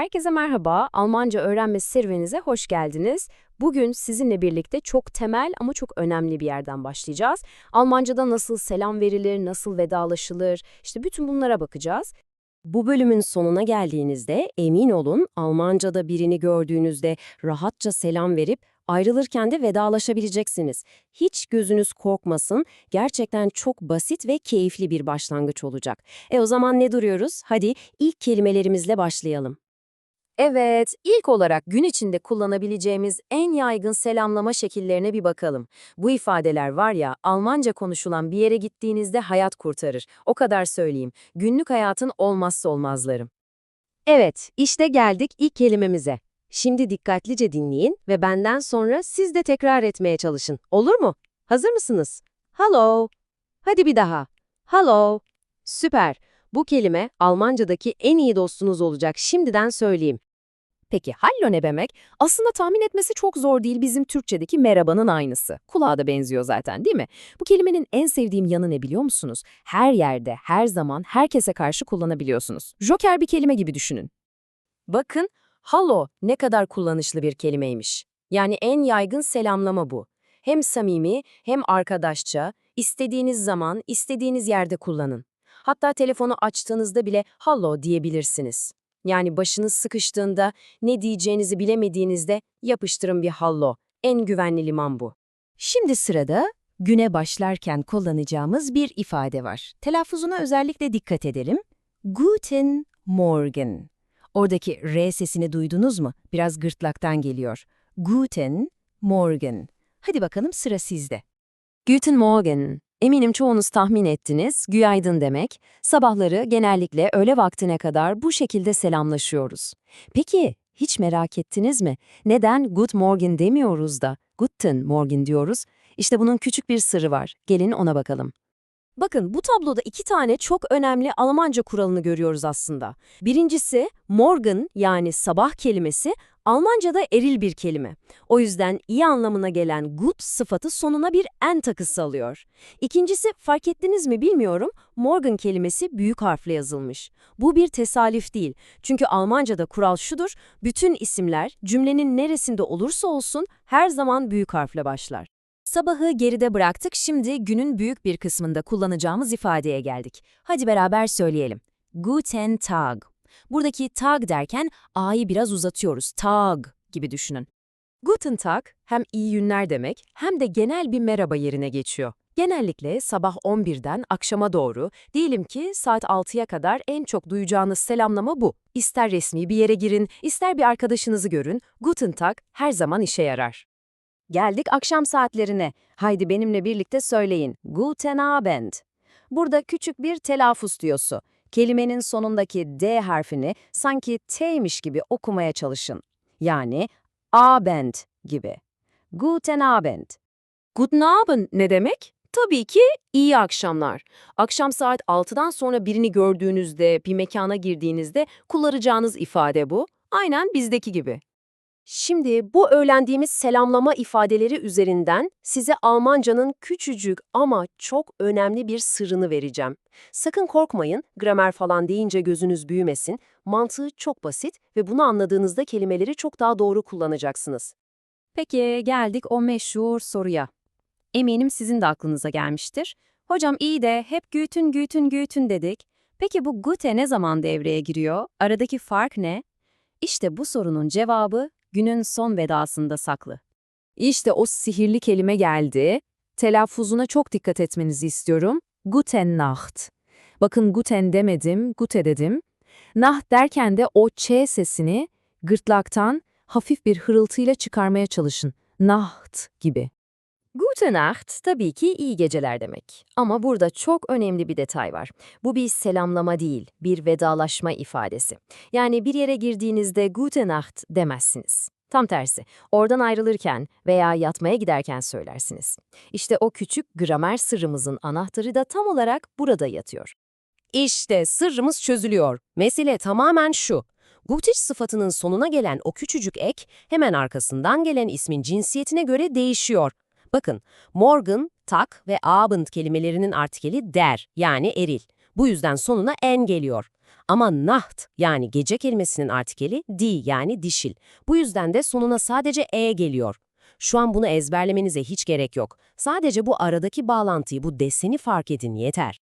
Herkese merhaba. Almanca öğrenme serüveninize hoş geldiniz. Bugün sizinle birlikte çok temel ama çok önemli bir yerden başlayacağız. Almanca'da nasıl selam verilir, nasıl vedalaşılır, işte bütün bunlara bakacağız. Bu bölümün sonuna geldiğinizde emin olun Almanca'da birini gördüğünüzde rahatça selam verip ayrılırken de vedalaşabileceksiniz. Hiç gözünüz korkmasın. Gerçekten çok basit ve keyifli bir başlangıç olacak. E o zaman ne duruyoruz? Hadi ilk kelimelerimizle başlayalım. Evet, ilk olarak gün içinde kullanabileceğimiz en yaygın selamlama şekillerine bir bakalım. Bu ifadeler var ya, Almanca konuşulan bir yere gittiğinizde hayat kurtarır. O kadar söyleyeyim. Günlük hayatın olmazsa olmazları. Evet, işte geldik ilk kelimemize. Şimdi dikkatlice dinleyin ve benden sonra siz de tekrar etmeye çalışın. Olur mu? Hazır mısınız? Hello. Hadi bir daha. Hello. Süper. Bu kelime Almancadaki en iyi dostunuz olacak şimdiden söyleyeyim. Peki hallo ne demek? Aslında tahmin etmesi çok zor değil bizim Türkçedeki merhabanın aynısı. Kulağa da benziyor zaten değil mi? Bu kelimenin en sevdiğim yanı ne biliyor musunuz? Her yerde, her zaman, herkese karşı kullanabiliyorsunuz. Joker bir kelime gibi düşünün. Bakın, hallo ne kadar kullanışlı bir kelimeymiş. Yani en yaygın selamlama bu. Hem samimi hem arkadaşça, istediğiniz zaman, istediğiniz yerde kullanın. Hatta telefonu açtığınızda bile hallo diyebilirsiniz. Yani başınız sıkıştığında, ne diyeceğinizi bilemediğinizde yapıştırın bir hallo. En güvenli liman bu. Şimdi sırada güne başlarken kullanacağımız bir ifade var. Telaffuzuna özellikle dikkat edelim. Guten Morgen. Oradaki R sesini duydunuz mu? Biraz gırtlaktan geliyor. Guten Morgen. Hadi bakalım sıra sizde. Guten Morgen. Eminim çoğunuz tahmin ettiniz, günaydın demek. Sabahları genellikle öğle vaktine kadar bu şekilde selamlaşıyoruz. Peki, hiç merak ettiniz mi? Neden Good Morgen demiyoruz da Guten Morgen diyoruz? İşte bunun küçük bir sırrı var. Gelin ona bakalım. Bakın bu tabloda iki tane çok önemli Almanca kuralını görüyoruz aslında. Birincisi morgen yani sabah kelimesi Almanca'da eril bir kelime. O yüzden iyi anlamına gelen gut sıfatı sonuna bir en takısı alıyor. İkincisi fark ettiniz mi bilmiyorum morgen kelimesi büyük harfle yazılmış. Bu bir tesadüf değil. Çünkü Almanca'da kural şudur, bütün isimler cümlenin neresinde olursa olsun her zaman büyük harfle başlar. Sabahı geride bıraktık, şimdi günün büyük bir kısmında kullanacağımız ifadeye geldik. Hadi beraber söyleyelim. Guten Tag. Buradaki Tag derken A'yı biraz uzatıyoruz. Tag gibi düşünün. Guten Tag hem iyi günler demek hem de genel bir merhaba yerine geçiyor. Genellikle sabah 11'den akşama doğru, diyelim ki saat 6'ya kadar en çok duyacağınız selamlama bu. İster resmi bir yere girin, ister bir arkadaşınızı görün, Guten Tag her zaman işe yarar. Geldik akşam saatlerine. Haydi benimle birlikte söyleyin. Guten Abend. Burada küçük bir telaffuz diyosu. Kelimenin sonundaki D harfini sanki T'ymiş gibi okumaya çalışın. Yani Abend gibi. Guten Abend. Guten Abend ne demek? Tabii ki iyi akşamlar. Akşam saat 6'dan sonra birini gördüğünüzde, bir mekana girdiğinizde kullanacağınız ifade bu. Aynen bizdeki gibi. Şimdi bu öğrendiğimiz selamlama ifadeleri üzerinden size Almanca'nın küçücük ama çok önemli bir sırrını vereceğim. Sakın korkmayın, gramer falan deyince gözünüz büyümesin. Mantığı çok basit ve bunu anladığınızda kelimeleri çok daha doğru kullanacaksınız. Peki geldik o meşhur soruya. Eminim sizin de aklınıza gelmiştir. Hocam iyi de hep gütün gütün gütün dedik. Peki bu gute ne zaman devreye giriyor? Aradaki fark ne? İşte bu sorunun cevabı günün son vedasında saklı. İşte o sihirli kelime geldi. Telaffuzuna çok dikkat etmenizi istiyorum. Guten Nacht. Bakın guten demedim, gute dedim. Nacht derken de o ç sesini gırtlaktan hafif bir hırıltıyla çıkarmaya çalışın. Nacht gibi. Gute Nacht tabii ki iyi geceler demek. Ama burada çok önemli bir detay var. Bu bir selamlama değil, bir vedalaşma ifadesi. Yani bir yere girdiğinizde Gute Nacht demezsiniz. Tam tersi, oradan ayrılırken veya yatmaya giderken söylersiniz. İşte o küçük gramer sırrımızın anahtarı da tam olarak burada yatıyor. İşte sırrımız çözülüyor. Mesele tamamen şu. Gutiş sıfatının sonuna gelen o küçücük ek hemen arkasından gelen ismin cinsiyetine göre değişiyor. Bakın, Morgan, tak ve Abend kelimelerinin artikeli der yani eril. Bu yüzden sonuna en geliyor. Ama Nacht yani gece kelimesinin artikeli di yani dişil. Bu yüzden de sonuna sadece e geliyor. Şu an bunu ezberlemenize hiç gerek yok. Sadece bu aradaki bağlantıyı, bu deseni fark edin yeter.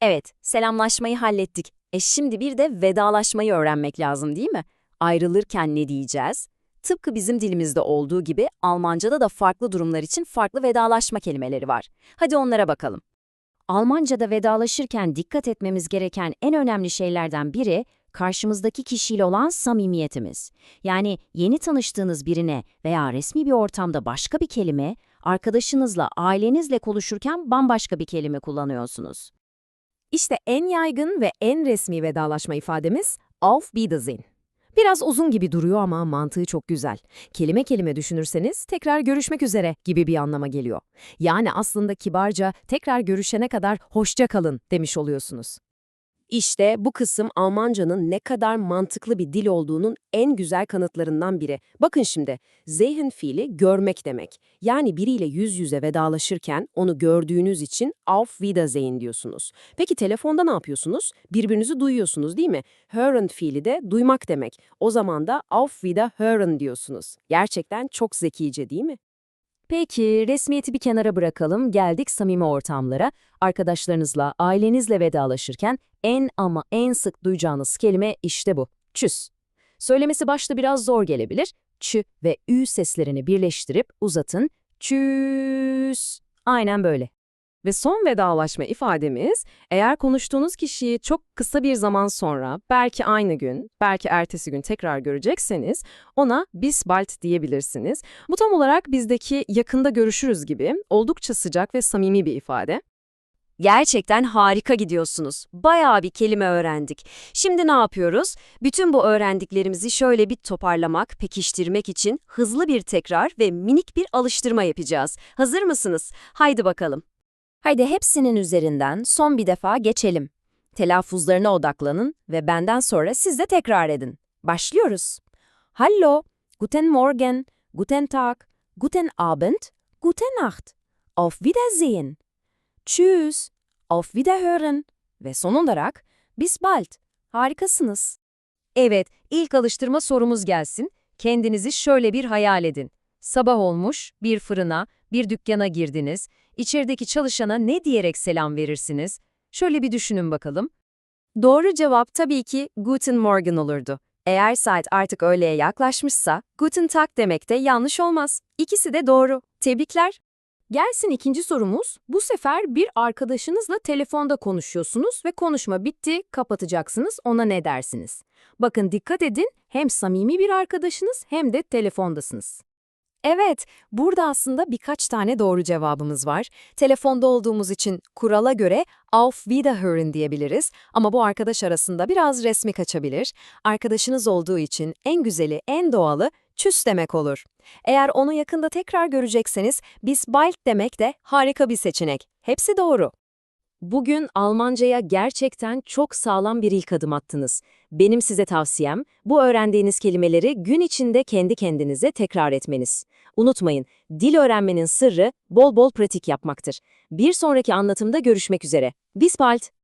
Evet, selamlaşmayı hallettik. E şimdi bir de vedalaşmayı öğrenmek lazım değil mi? Ayrılırken ne diyeceğiz? Tıpkı bizim dilimizde olduğu gibi Almanca'da da farklı durumlar için farklı vedalaşma kelimeleri var. Hadi onlara bakalım. Almanca'da vedalaşırken dikkat etmemiz gereken en önemli şeylerden biri karşımızdaki kişiyle olan samimiyetimiz. Yani yeni tanıştığınız birine veya resmi bir ortamda başka bir kelime, arkadaşınızla, ailenizle konuşurken bambaşka bir kelime kullanıyorsunuz. İşte en yaygın ve en resmi vedalaşma ifademiz Auf Wiedersehen. Biraz uzun gibi duruyor ama mantığı çok güzel. Kelime kelime düşünürseniz tekrar görüşmek üzere gibi bir anlama geliyor. Yani aslında kibarca tekrar görüşene kadar hoşça kalın demiş oluyorsunuz. İşte bu kısım Almanca'nın ne kadar mantıklı bir dil olduğunun en güzel kanıtlarından biri. Bakın şimdi, Sehen fiili görmek demek. Yani biriyle yüz yüze vedalaşırken onu gördüğünüz için auf Wiedersehen diyorsunuz. Peki telefonda ne yapıyorsunuz? Birbirinizi duyuyorsunuz değil mi? Hören fiili de duymak demek. O zaman da auf Wiederhören diyorsunuz. Gerçekten çok zekice değil mi? Peki, resmiyeti bir kenara bırakalım, geldik samimi ortamlara. Arkadaşlarınızla, ailenizle vedalaşırken en ama en sık duyacağınız kelime işte bu, çüs. Söylemesi başta biraz zor gelebilir. Ç ve ü seslerini birleştirip uzatın, çüs. Aynen böyle. Ve son vedalaşma ifademiz, eğer konuştuğunuz kişiyi çok kısa bir zaman sonra, belki aynı gün, belki ertesi gün tekrar görecekseniz, ona bis bald diyebilirsiniz. Bu tam olarak bizdeki yakında görüşürüz gibi oldukça sıcak ve samimi bir ifade. Gerçekten harika gidiyorsunuz. Bayağı bir kelime öğrendik. Şimdi ne yapıyoruz? Bütün bu öğrendiklerimizi şöyle bir toparlamak, pekiştirmek için hızlı bir tekrar ve minik bir alıştırma yapacağız. Hazır mısınız? Haydi bakalım. Haydi hepsinin üzerinden son bir defa geçelim. Telaffuzlarına odaklanın ve benden sonra siz de tekrar edin. Başlıyoruz. Hallo, guten Morgen, guten Tag, guten Abend, gute Nacht, auf Wiedersehen, tschüss, auf Wiederhören ve son olarak bis bald. Harikasınız. Evet, ilk alıştırma sorumuz gelsin. Kendinizi şöyle bir hayal edin. Sabah olmuş, bir fırına, bir dükkana girdiniz. İçerideki çalışana ne diyerek selam verirsiniz? Şöyle bir düşünün bakalım. Doğru cevap tabii ki Guten Morgen olurdu. Eğer saat artık öğleye yaklaşmışsa Guten Tag demek de yanlış olmaz. İkisi de doğru. Tebrikler. Gelsin ikinci sorumuz. Bu sefer bir arkadaşınızla telefonda konuşuyorsunuz ve konuşma bitti, kapatacaksınız, ona ne dersiniz? Bakın dikkat edin, hem samimi bir arkadaşınız hem de telefondasınız. Evet, burada aslında birkaç tane doğru cevabımız var. Telefonda olduğumuz için kurala göre auf Wiederhören diyebiliriz ama bu arkadaş arasında biraz resmi kaçabilir. Arkadaşınız olduğu için en güzeli, en doğalı çüs demek olur. Eğer onu yakında tekrar görecekseniz bis bald demek de harika bir seçenek. Hepsi doğru. Bugün Almanca'ya gerçekten çok sağlam bir ilk adım attınız. Benim size tavsiyem, bu öğrendiğiniz kelimeleri gün içinde kendi kendinize tekrar etmeniz. Unutmayın, dil öğrenmenin sırrı bol bol pratik yapmaktır. Bir sonraki anlatımda görüşmek üzere. Bis bald!